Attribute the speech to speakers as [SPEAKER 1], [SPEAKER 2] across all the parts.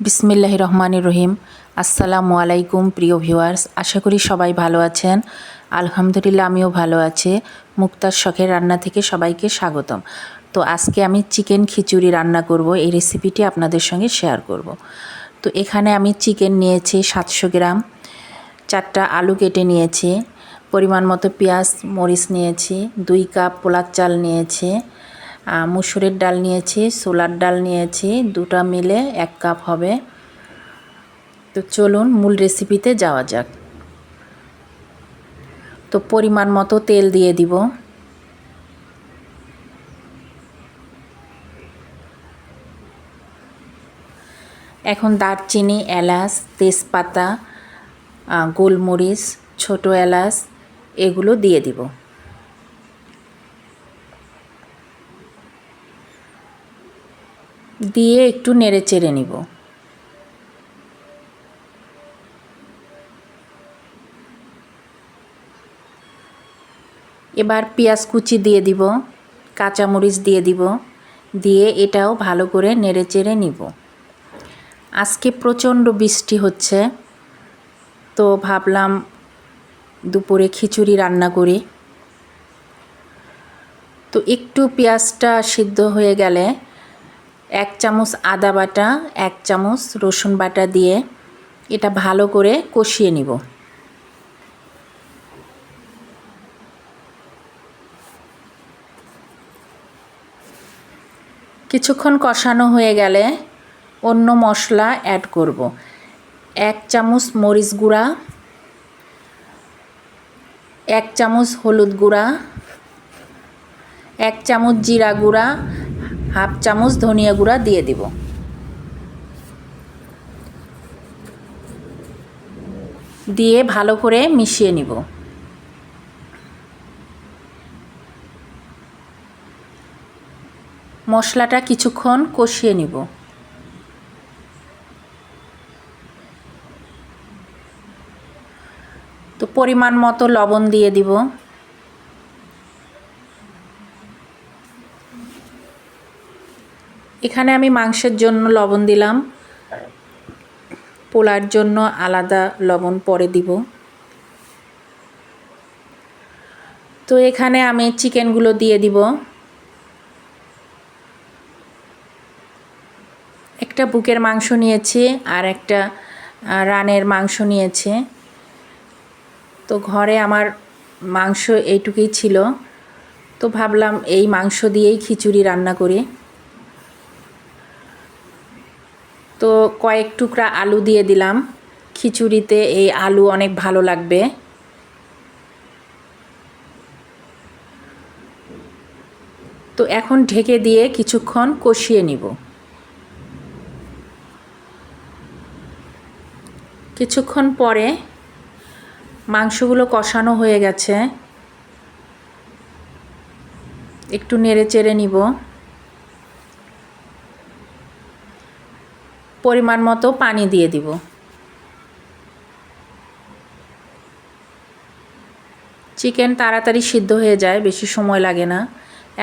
[SPEAKER 1] বিসমিল্লাহ রহমানির রহিম। আসসালামু আলাইকুম, প্রিয় ভিউয়ার্স। আশা করি সবাই ভালো আছেন। আলহামদুলিল্লাহ, আমিও ভালো আছি। মুক্তার শখের রান্না থেকে সবাইকে স্বাগতম। তো আজকে আমি চিকেন খিচুড়ি রান্না করব। এই রেসিপিটি আপনাদের সঙ্গে শেয়ার করব। তো এখানে আমি চিকেন নিয়েছি সাতশো গ্রাম। চারটা আলু কেটে নিয়েছি। পরিমাণ মতো পেঁয়াজ, মরিচ নিয়েছি। দুই কাপ পোলার চাল নিয়েছি। মুসুরের ডাল নিয়েছি, ছোলার ডাল নিয়েছি, দুটা মিলে এক কাপ হবে। তো চলুন মূল রেসিপিতে যাওয়া যাক। তো পরিমাণ মতো তেল দিয়ে দিব। এখন দারচিনি, এলাচ, তেজপাতা গোলমরিচ, ছোট এলাচ, এগুলো দিয়ে দিব। দিয়ে একটু নেড়ে চেড়ে নিব। এবার পেঁয়াজ কুচি দিয়ে দিব, কাঁচামরিচ দিয়ে দিব, দিয়ে এটাও ভালো করে নেড়ে চেড়ে নিব। আজকে প্রচণ্ড বৃষ্টি হচ্ছে, তো ভাবলাম দুপুরে খিচুড়ি রান্না করি। তো একটু পেঁয়াজটা সিদ্ধ হয়ে গেলে এক চামচ আদা বাটা, এক চামচ রসুন বাটা দিয়ে এটা ভালো করে কষিয়ে নিব। কিছুক্ষণ কষানো হয়ে গেলে অন্য মশলা অ্যাড করব। এক চামচ মরিচ গুঁড়া, এক চামচ হলুদ গুঁড়া, এক চামচ জিরা গুঁড়া হাফ চামচ ধনিয়া গুঁড়া দিয়ে দিব। দিয়ে ভালো করে মিশিয়ে নিব। মশলাটা কিছুক্ষণ কষিয়ে নিব। তো পরিমাণ মতো লবণ দিয়ে দিব। এখানে আমি মাংসের জন্য লবণ দিলাম। পোলার জন্য আলাদা লবণ পরে দিব। তো এখানে আমি চিকেনগুলো দিয়ে দিব। একটা বুকের মাংস নিয়েছি আর একটা রানের মাংস নিয়েছে। তো ঘরে আমার মাংস এইটুকুই ছিল। তো ভাবলাম এই মাংস দিয়েই খিচুড়ি রান্না করি। তো কয়েক টুকরা আলু দিয়ে দিলাম। খিচুড়িতে এই আলু অনেক ভালো লাগবে। তো এখন ঢেকে দিয়ে কিছুক্ষণ কষিয়ে নিব। কিছুক্ষণ পরে মাংসগুলো কষানো হয়ে গেছে। একটু নেড়ে চেড়ে নিব। পরিমাণ মতো পানি দিয়ে দিব। চিকেন তাড়াতাড়ি সিদ্ধ হয়ে যায়, বেশি সময় লাগে না।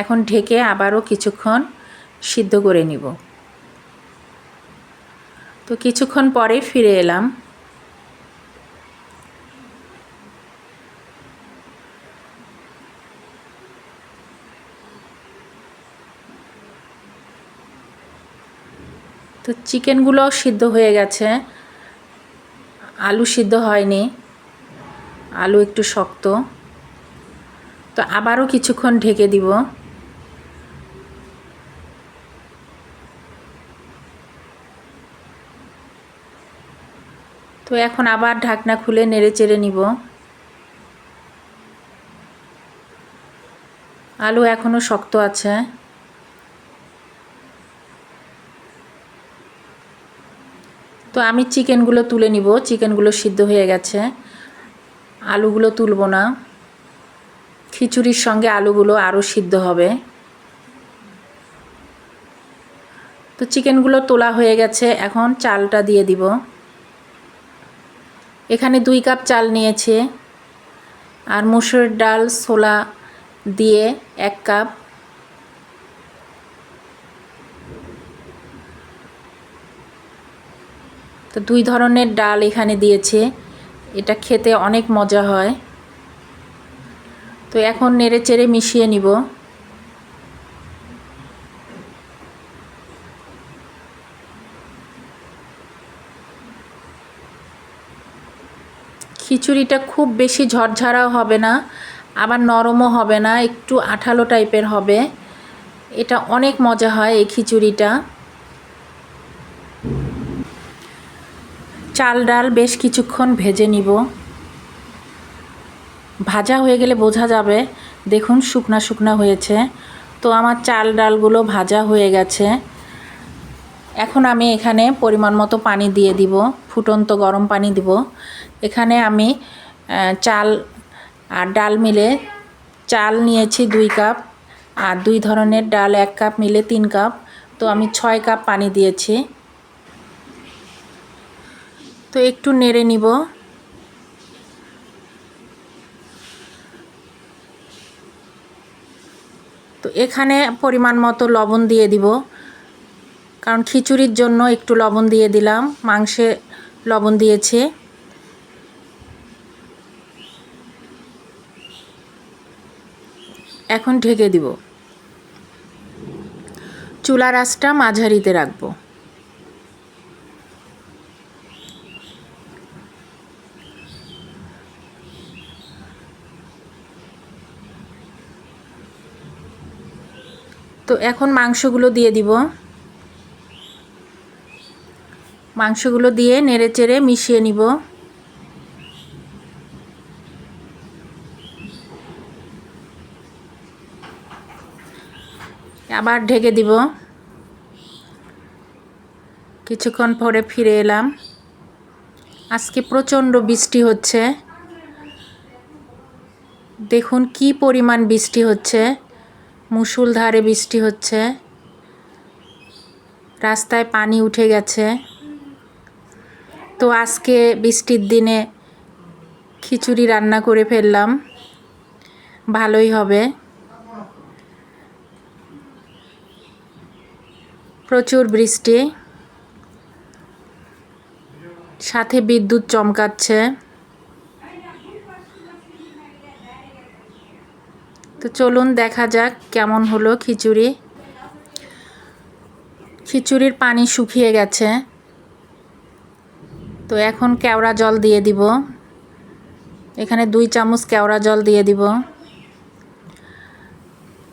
[SPEAKER 1] এখন ঢেকে আবারও কিছুক্ষণ সিদ্ধ করে নিব। তো কিছুক্ষণ পরে ফিরে এলাম। তো চিকেনগুলো সিদ্ধ হয়ে গেছে। আলু সিদ্ধ হয়নি। আলু একটু শক্ত। তো আবারও কিছুক্ষণ ঢেকে দিব। তো এখন আবার ঢাকনা খুলে নেড়ে চেড়ে নিব। আলু এখনও শক্ত আছে। তো আমি চিকেনগুলো তুলে নিব। চিকেনগুলো সিদ্ধ হয়ে গেছে। আলুগুলো তুলব না। খিচুড়ির সঙ্গে আলুগুলো আরও সিদ্ধ হবে। তো চিকেনগুলো তোলা হয়ে গেছে। এখন চালটা দিয়ে দিব। এখানে দুই কাপ চাল নিয়েছে। আর মুসুর ডাল, ছোলা দিয়ে এক কাপ তো দুই ধরনের ডাল এখানে দিয়েছে। এটা খেতে অনেক মজা হয়। তো এখন নেড়ে চেড়ে মিশিয়ে নিব। খিচুড়িটা খুব বেশি ঝরঝরাও হবে না, আবার নরমও হবে না, একটু আঠালো টাইপের হবে। এটা অনেক মজা হয় এই খিচুড়িটা। চাল ডাল বেশ কিছুক্ষণ ভেজে নিব। ভাজা হয়ে গেলে বোঝা যাবে, দেখুন শুকনা শুকনা হয়েছে। তো আমার চাল ডালগুলো ভাজা হয়ে গেছে। এখন আমি এখানে পরিমাণ মতো পানি দিয়ে দিব, ফুটন্ত গরম পানি দিব। এখানে আমি চাল আর ডাল মিলে চাল নিয়েছি দুই কাপ, আর দুই ধরনের ডাল এক কাপ মিলে তিন কাপ। তো আমি ছয় কাপ পানি দিয়েছি। তো একটু নেড়ে নিব। তো এখানে পরিমাণ মতো লবণ দিয়ে দিব। কারণ খিচুড়ির জন্য একটু লবণ দিয়ে দিলাম, মাংসে লবণ দিয়েছে। এখন ঢেকে দিব। চুলার আঁচটা মাঝারিতে রাখব। তো এখন মাংসগুলো দিয়ে দিব। মাংসগুলো দিয়ে নেড়ে চেড়ে মিশিয়ে নিব। আবার ঢেকে দিব। কিছুক্ষণ পরে ফিরে এলাম। আজকে প্রচণ্ড বৃষ্টি হচ্ছে। দেখুন কি পরিমাণ বৃষ্টি হচ্ছে। মুসুলধারে বৃষ্টি হচ্ছে। রাস্তায় পানি উঠে গেছে। তো আজকে বৃষ্টির দিনে খিচুড়ি রান্না করে ফেললাম। ভালোই হবে। প্রচুর বৃষ্টি। সাথে বিদ্যুৎ চমকাচ্ছে। তো চলুন দেখা যাক কেমন হলো খিচুড়ি। খিচুড়ির পানি শুকিয়ে গেছে। তো এখন কেওড়া জল দিয়ে দিব। এখানে দুই চামচ কেওড়া জল দিয়ে দিব।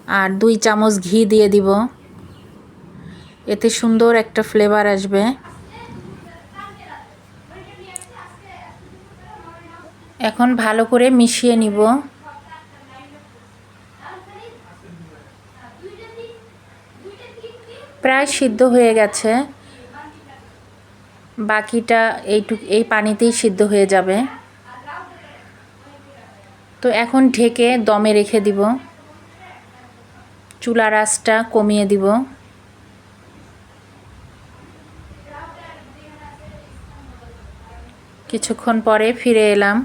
[SPEAKER 1] আর দুই চামচ ঘি দিয়ে দিব। এতে সুন্দর একটা ফ্লেভার আসবে। এখন ভালো করে মিশিয়ে নিব। প্রায় সিদ্ধ হয়ে গেছে। বাকিটা এইটুক, এই পানিতেই সিদ্ধ হয়ে যাবে। তো এখন ঢেকে দমে রেখে দিব। চুলার আঁচটা কমিয়ে দিব। কিছুক্ষণ পরে ফিরে এলাম।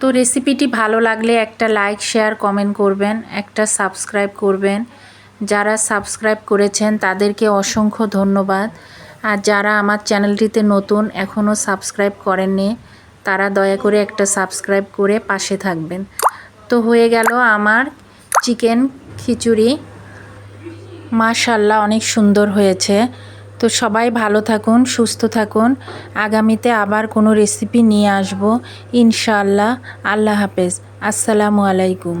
[SPEAKER 1] তো রেসিপিটি ভালো লাগলে একটা লাইক শেয়ার কমেন্ট করবেন, একটা সাবস্ক্রাইব করবেন। যারা সাবস্ক্রাইব করেছেন, তাদেরকে অসংখ্য ধন্যবাদ। আর যারা আমার চ্যানেলটিতে নতুন এখনও সাবস্ক্রাইব করেননি, তারা দয়া করে একটা সাবস্ক্রাইব করে পাশে থাকবেন। তো হয়ে গেল আমার চিকেন খিচুড়ি। মাশাল্লাহ অনেক সুন্দর হয়েছে। তো সবাই ভালো থাকুন, সুস্থ থাকুন। আগামীতে আবার কোনো রেসিপি নিয়ে আসব, ইনশাআল্লাহ। আল্লাহ হাফেজ। আসসালামু আলাইকুম।